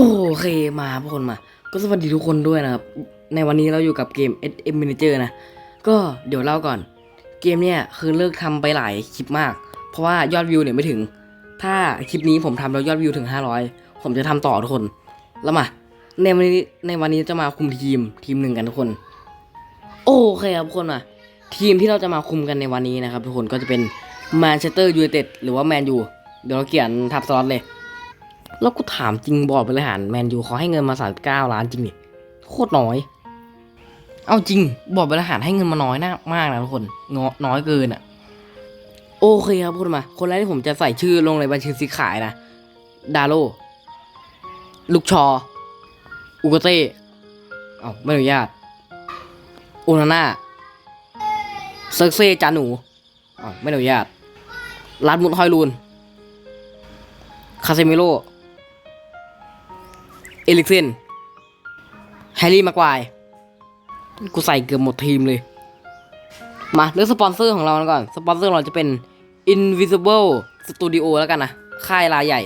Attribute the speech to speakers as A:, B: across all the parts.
A: โอเคมาทุกคนมา ก็สวัสดีทุกคนด้วยนะครับ ในวันนี้เราอยู่กับเกม SM Manager นะ ก็เดี๋ยวเล่าก่อน เกมเนี่ยคือเลิกทำไปหลายคลิปมาก เพราะว่ายอดวิวเนี่ยไม่ถึง ถ้าคลิปนี้ผมทำแล้วยอดวิวถึง 500 ผมจะทำต่อทุกคน แล้วมา ในวันนี้ในวันนี้จะมาคุมทีมทีมหนึ่งกันทุกคน โอเคครับทุกคนมา ทีมที่เราจะมาคุมกันในวันนี้นะครับทุกคนก็จะเป็นแมนเชสเตอร์ยูไนเต็ดหรือว่าแมนยูเดี๋ยวเราเขียนทับสล็อตเลย แล้วกูถามจริงบอร์ดบริหารแมนยูเขาให้เงินมาสามเก้าล้านจริงดิโคตรน้อย เอาจริงบอร์ดบริหารให้เงินมาน้อยนะมากนะทุกคนเงอน้อยเกินอะ่ะ โอเคครับพูดมา คนแรกที่ผมจะใส่ชื่อลงในบัญชีซื้อขายนะ ดาโลลูกชอ อุกเต้เอาไม่อนุญาตโอนาน่าเซิร์เซจาหนูเอาไม่อนุญาตรัดมุดฮอยลูน คาเซมิโล เอลิกเซนแฮร์รี่มาควาย กูใส่เกือบหมดทีมเลย มาเลือกสปอนเซอร์ของเราก่อน สปอนเซอร์ของเราจะเป็น Invisible Studio แล้วกันนะ ค่ายรายใหญ่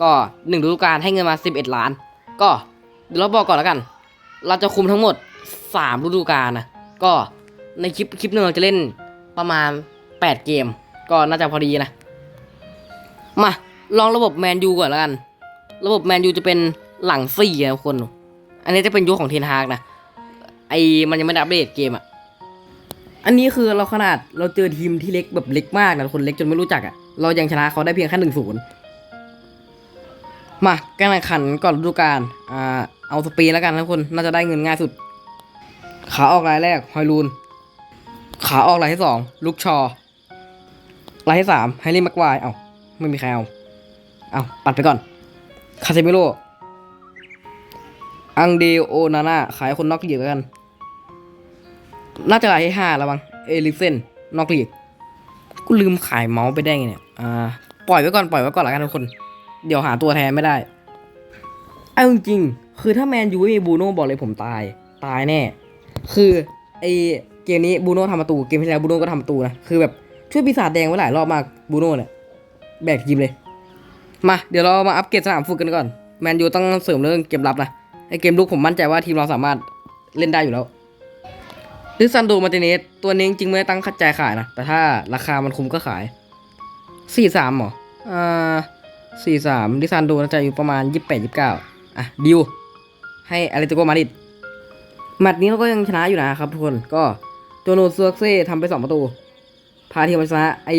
A: ก็หนึ่งฤดูกาลให้เงินมา 11 ล้าน ก็เดี๋ยวเราบอกก่อนแล้วกัน เราจะคุมทั้งหมด 3 ฤดูกาลนะ ก็ในคลิปคลิปหนึ่งเราจะเล่นประมาณ 8 เกม ก็น่าจะพอดีนะ มาลองระบบแมนยูก่อนแล้วกัน ระบบแมนยูจะเป็น หลังสี่นะทุกคน อันนี้จะเป็นยุคของเทนฮากนะ ไอมันยังไม่ได้อัปเดตเกมอะ อันนี้คือเราขนาดเราเจอทีมที่เล็กแบบเล็กมากนะทุกคนเล็กจนไม่รู้จักอะ เรายังชนะเขาได้เพียงแค่หนึ่งศูนย์มาการแข่งขันก่อนฤดูกาลอ่าเอาสปีดแล้วกันนะทุกคนน่าจะได้เงินง่ายสุด ขาออกรายแรกฮอยลูน ขาออกรายที่สองลูกชอรายที่สามไฮรี่แม็กวายเอ้าไม่มีใครเอา เอาปัดไปก่อน คาเซมิโล อังเดโอนาน่าขายคนนอกลีกแล้วกัน น่าจะรายที่ห้าแล้วมั้งเอลิกเซนนอกลีกกูลืมขายเมาส์ไปได้ไงเนี่ยอ่าปล่อยไว้ก่อนปล่อยไว้ก่อนล้วกันทุกคน เดี๋ยวหาตัวแทนไม่ได้เอาจริงๆคือถ้าแมนยูไม่มีบูโน่บอกเลยผมตาย ตายแน่ คือไอเกมนี้บูโน่ทำประตูเกมที่แล้วบูโน่ก็ทำประตูนะคือแบบช่วยปีศาจแดงไว้หลายรอบมากบูโน่เนี่ยแบกทีมเลย มา เดี๋ยวเรามาอัปเกรดสนามฝึกกันก่อน แมนยูต้องเสริมเรื่องเกมรับนะ ไอเกมลุกผมมั่นใจว่าทีมเราสามารถเล่นได้อยู่แล้วลิซันโดมาติเนสตัวนี้จริงไม่ได้ตั้งคัดใจขายนะ แต่ถ้าราคามันคุ้มก็ขาย สี่สามหรอ อ่าสี่สามลิซันโดน่าจะอยู่ประมาณยี่สิบแปดยี่สิบเก้าอะดิว ให้อะไรติโกมาดิดแมตช์นี้เราก็ยังชนะอยู่นะครับทุกคนก็โจโนซัวเซ่ทำไปสองประตู พาทีมชนะไอ้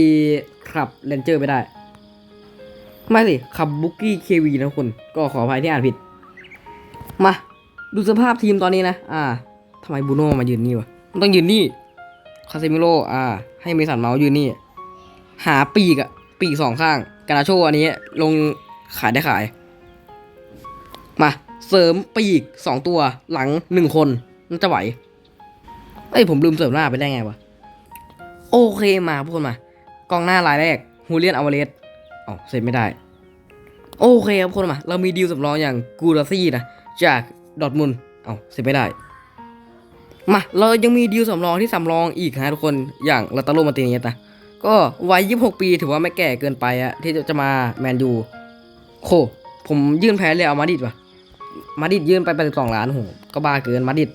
A: ครับเรนเจอร์ไปได้ ไม่สิขับบุกกี้เควีนะคุณ ก็ขออภัยที่อ่านผิด มา ดูสภาพทีมตอนนี้นะ อ่าทำไมบูโน่มายืนนี่วะ มันต้องยืนนี่ คาเซมิโลอ่า ให้เมสันเมาส์ยืนนี่ หาปีกอะปีกสองข้าง กานาโชอันนี้ ลงขายได้ขาย มา เสริมปีกสองตัว หลังหนึ่งคนน่าจะไหว เอ้ยผมลืมเสริมหน้าไปได้ไงวะ โอเคมาพวกคนมา กองหน้ารายแรกฮูเลียนอเวเรสอ๋อเซ็นไม่ได้ โอเคครับคนมา เรามีดีลสำรองอย่างกูราซี่นะ จากดอทมุนเอาเซ็นไม่ได้ มา เรายังมีดีลสำรองที่สำรองอีกนะทุกคนอย่างลาตาโลมาติเนสนะก็วัย 26 ปีถือว่าไม่แก่เกินไปอะที่จะมาแมนยูโคผมยื่นแพ้เลยเอามาดิดว่ะมาดิดยื่นไป82ล้านโหก็บ้าเกินมาดิด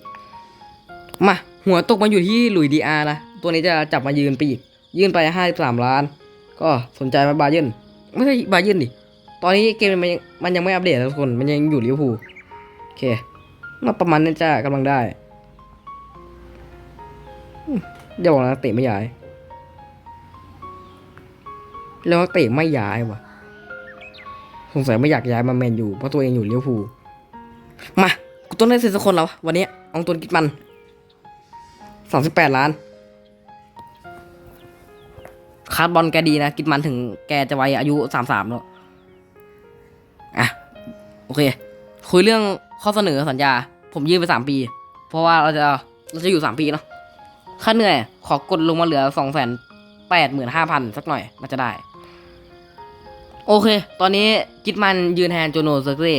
A: มาหัวตกมาอยู่ที่หลุยดีอาร์นะตัวนี้จะจับมายืนปีกยื่นไป53ล้าน ก็สนใจไหมบาเยนไม่ใช่บาเยนดิตอนนี้เกมมันยังมันยังไม่อัปเดตนะทุกคนมันยังอยู่ลิเวอร์พูล เคมาประมาณนี้จะกำลังได้อย่าบอกนะเตะไม่ย้าย แล้วเตะไม่ย้ายวะสงสัยไม่อยากย้ายมาแมนอยู่เพราะตัวเองอยู่เลิเวอร์พูมากูต้องได้เซ็นสักคนแล้ววันนี้เอาตัวกิดมันสามสิบแปดล้านคาร์บอลแกดีนะ กินมันถึงแกจะวัยอายุสามสามแล้ว อะ โอเค คุยเรื่อง ข้อเสนอสัญญา ผมยื่นไปสามปี เพราะว่าเราจะเราจะอยู่สามปีเนาะค่าเหนื่อย ขอกดลงมาเหลือสองแสนแปดหมื่นห้าพันสักหน่อยน่าจะได้ โอเค ตอนนี้กิดมันยืนแทนโจโนเซอร์เซ่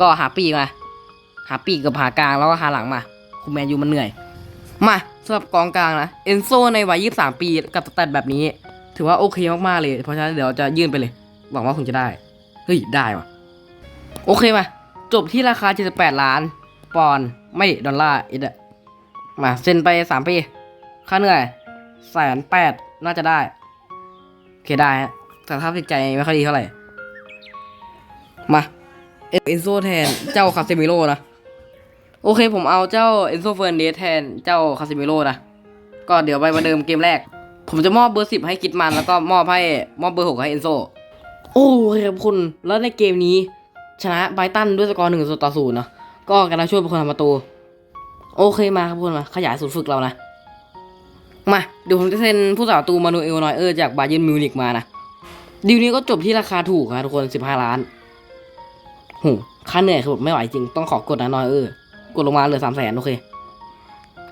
A: ก็หาปีกมา หาปีกกับหากลางแล้วก็หาหลังมา คุมแมนยูมันเหนื่อย มาสำหรับกองกลางนะ เอนโซในวัย23ปีกับสแตทแบบนี้ ถือว่าโอเคมากๆเลย เพราะฉะนั้นเดี๋ยวจะยื่นไปเลย หวังว่าคุณจะได้ เฮ้ย ได้ว่ะ โอเคมา จบที่ราคา 78 ล้าน ปอนด์ไม่ดอลลาร์อิดอะมาเซ็นไป 3 ปี ค่าเหนื่อยแสนแปดน่าจะได้โอเคได้ฮะสภาพจิตใจไม่ค่อยดีเท่าไหร่ มา เอ็นโซแทนเจ้าคาเซมิโร่นะ โอเคผมเอาเจ้าเอ็นโซเฟ r ร์เดสแทนเจ้าคาเซมิโร่นะ ก็เดี๋ยวไปมาเดิมเกมแรก ผมจะมอบเบอร์สิบให้กิดมัน แล้วก็มอบให้มอบเบอร์หกให้เอนโซ โอ้ยครับคุณ แล้วในเกมนี้ ชนะไบตันด้วยสกอร์หนึ่งต่อศูนย์เนาะก็การช่วยเป็นคนทำประตู โอเคมาครับคุณมาขยายศูนย์ฝึกเรานะ มาเดี๋ยวผมจะเซ็นผู้สาประตูมานูเอลนอยเออร์จากบาเยิร์นมิวนิกมานะดีลนี้ก็จบที่ราคาถูกครับทุกคนสิบห้าล้านโหค่าเหนื่อยคือแบบไม่ไหวจริงต้องขอกดนะนอยเออร์กดลงมาเหลือสามแสนโอเค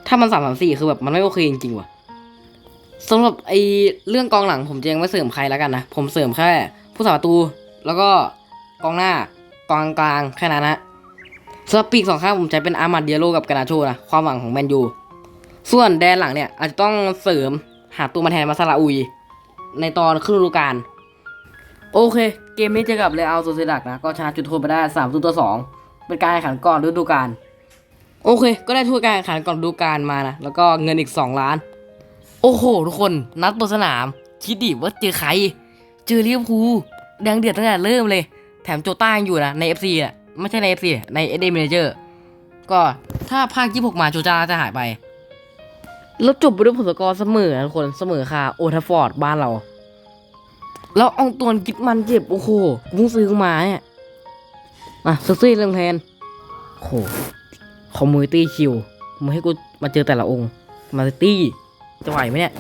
A: ถ้ามันสามสามสี่คือแบบมันไม่โอเคจริงๆว่ะสำหรับไอเรื่องกองหลังผมจะยังไม่เสริมใครแล้วกันนะ ผมเสริมแค่ผู้สาประตู แล้วก็กองหน้า กองกลางแค่นั้นนะสำหรับปีกสองข้างผมใช้เป็นอาร์มัดเดียโลกับกานาโชนะความหวังของแมนยู ส่วนแดนหลังเนี่ย อาจจะต้องเสริมหาตัวมาแทนมาซาลาอุย ในตอนครึ่งฤดูกาลโอเค เกมนี้เจอกับเรอัลโซเซดักนะ ก็ชนะจุดโทษไปได้3ามตัวสองเป็นการแข่งขันก่อนฤดูกาลโอเค ก็ได้ถ้วยการแข่งขันก่อนฤดูกาลมานะ แล้วก็เงินอีก 2 ล้าน โอ้โห ทุกคนนัดบนสนาม คิดดิว่าเจอใคร เจอลิเวอร์พูลแดงเดือดตั้งแต่เริ่มเลย แถมโจต้ายังอยู่นะใน FC อะไม่ใช่ใน FC ใน SD Manager ก็ถ้าภาค26มาโจต้าจะหายไป แล้วจบไปด้วยผลสกอร์เสมอนะทุกคนเสมอค่ะโอทัฟฟอร์ดบ้านเรา แล้วอองตัวกิดมันเจ็บ โอ้โหกูเพิ่งซื้อมาเนี่ยอะซื้อเรื่องแทนโอ้โหคอมมูนิตี้คิวมาให้กูมาเจอแต่ละองค์ มาตี้จะไหวไหมเนี่ย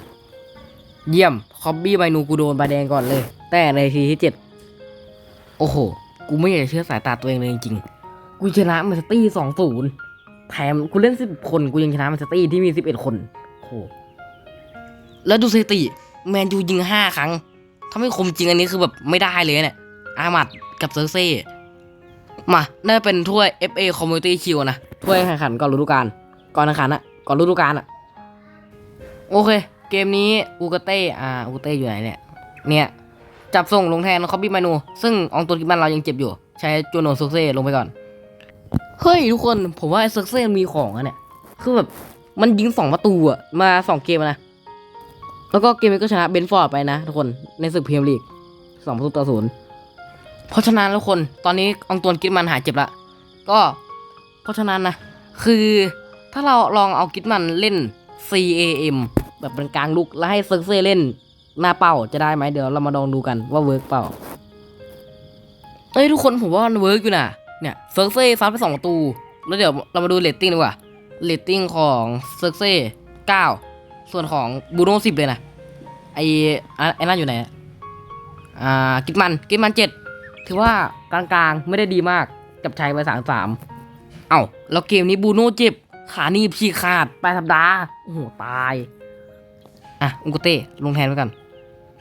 A: เยี่ยม คอบบี้ใบนูกูโดนใบแดงก่อนเลย แต่ในทีที่เจ็ด โอ้โห กูไม่อยากจะเชื่อสายตาตัวเองเลยจริงๆ กูชนะมันสตี้สองศูนย์แถมกูเล่นสิบคน กูยังชนะมันสตี้ที่มีสิบเอ็ดคน โอ้โห แล้วดูสถิติ แมนยูยิงห้าครั้ง ถ้าไม่คมจริงอันนี้คือแบบไม่ได้เลยเนี่ย อามัดกับเซอร์เซ่ มาน่าจะเป็นถ้วย FA Community Shield นะ ถ้วยแข่งขันก่อนฤดูกาล ก่อนแข่งขันอะก่อนฤดูกาลอะโอเค เกมนี้อูกาเต้ อ่าอูกาเต้อยู่ไหนเนี่ย เนี่ย จับส่งลงแทนคอบบี้มานู ซึ่งอองตัวกิบันเรายังเจ็บอยู่ ใช้จูโนซุกเซ่ลงไปก่อน เฮ้ยทุกคนผมว่าไอ้ซุกเซ่มีของอะเนี่ย คือแบบมันยิงสองประตูอะมาสองเกมนะ แล้วก็เกมนี้ก็ชนะเบนฟอร์ดไปนะทุกคนในศึกพรีเมียร์ลีกสองประตูต่อศูนย์เพราะฉะนั้นทุกคนตอนนี้อองตวนกิดมันหายเจ็บละ ก็เพราะฉะนั้นนะคือถ้าเราลองเอากิดมันเล่น CAM แบบเป็นกลางลุกแล้วให้เซิร์เซ่เล่น หน้าเป้าจะได้ไหมเดี๋ยวเรามาลองดูกันว่าเวิร์กเปล่าเอ้ยทุกคนผมว่ามันเวิร์กอยู่นะเนี่ยเซิร์ฟเซ่ซัดไปสองประตู แล้วเดี๋ยวเรามาดูเรตติ้งดีกว่าเรตติ้งของเซิร์ฟเซ่เก้าส่วนของบูโน่สิบเลยนะไอไอ้นั่นอยู่ไหนอ่ากิดมันกิดมันเจ็ดถือว่ากลางๆไม่ได้ดีมากกับชัยไปสามสามเอ้าแล้วเกมนี้บูโน่เจ็บขาหนีบฉีกขาดไปสัปดาห์โอ้โหตาย อะ อุกุเต้ลงแทนไว้ก่อ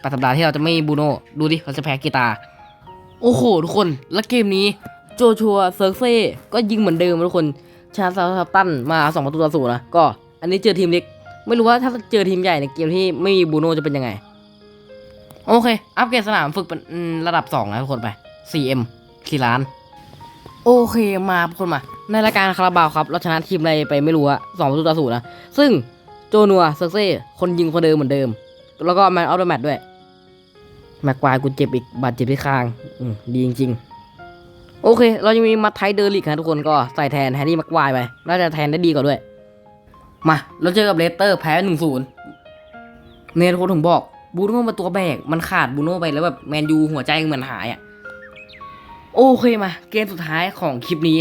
A: นปลายสัปดาห์ที่เราจะไม่บูโน่ดูดิเราจะแพ้กีตาร์โอ้โห ทุกคน แล้วเกมนี้โจชัวเซิร์เซ่ก็ยิงเหมือนเดิมทุกคนชนะซาทัตันมาสองประตูต่อศูนย์นะก็อันนี้เจอทีมเล็ก ไม่รู้ว่าถ้าเจอทีมใหญ่ในเกมที่ไม่มีบูโน่จะเป็นยังไง โอเค อัปเกรดสนามฝึกเป็นระดับ 2 นะทุกคนไป 4M 4ล้าน โอเคมาทุกคนมา ในรายการคาราบาวครับ เราชนะทีมอะไรไปไม่รู้อะสองประตูต่อศูนย์นะ ซึ่งโจนัวเซอร์เซ่คนยิงคนเดิมเหมือนเดิม แล้วก็แมนออฟเดอะแมตด้วย แม็กควายกูเจ็บอีกบาดเจ็บที่คางดีจริงๆ โอเค เรายังมีมาไทเดอร์ลิกนะทุกคนก็ใส่แทนแฮร์รี่แม็กควายไป น่าจะแทนได้ดีกว่าด้วย มา เราเจอกับเลสเตอร์แพ้หนึ่งศูนย์เนทโคถึงบอกบูโน่มาตัวแบก มันขาดบูโน่ไปแล้วแบบแมนยูหัวใจเหมือนหายอะ โอเคมา เกมสุดท้ายของคลิปนี้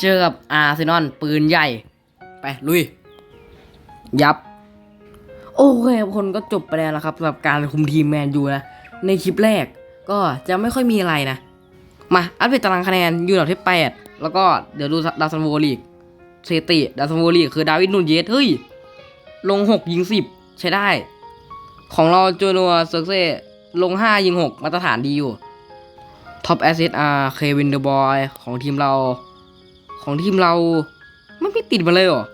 A: เจอกับอาร์เซนอลปืนใหญ่ ไป ลุย ยับ โอเคทุกคนก็จบไปแล้วนะครับสำหรับการคุมทีมแมนยูนะ ในคลิปแรกก็จะไม่ค่อยมีอะไรนะ มาอัปเดตตารางคะแนนอยู่อันดับที่8แล้วก็เดี๋ยวดูดาวซันโวลีกเซติดาวซันโวลีคือดาวิดนูนเยสเฮ้ย ลง 6 ยิง 10 ใช้ได้ ของเราโจนัวเซอร์เซลง 5 ยิง 6 มาตรฐานดีอยู่ท็อปแอสซิสอาร์เควินเดอะบอยของทีมเรา ของทีมเราไม่ไม่ติดมาเลยเหรอ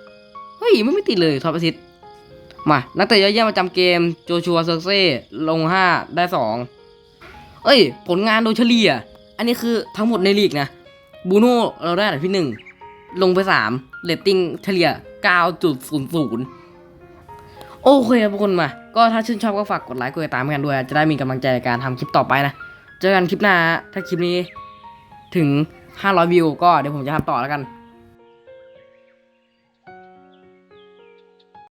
A: เฮ้ยไม่ไม่ติดเลยท็อปแอสซิส มานักเตะยอดเยี่ยมประจำเกมโจชัวเซอร์เซ่ลง 5 ได้ 2 เอ้ย ผลงานโดยเฉลี่ย อันนี้คือทั้งหมดในลีกนะบูโน่เราได้อันดับที่หนึ่งลงไปสามเรตติ้งเฉลี่ย 9.00 โอเคครับทุกคนมา ก็ถ้าชื่นชอบก็ฝากกดไลค์กดติดตามกันด้วย จะได้มีกำลังใจในการทำคลิปต่อไปนะ เจอกันคลิปหน้าถ้าคลิปนี้ถึง 500 วิว ก็เดี๋ยวผมจะทำต่อแล้วกัน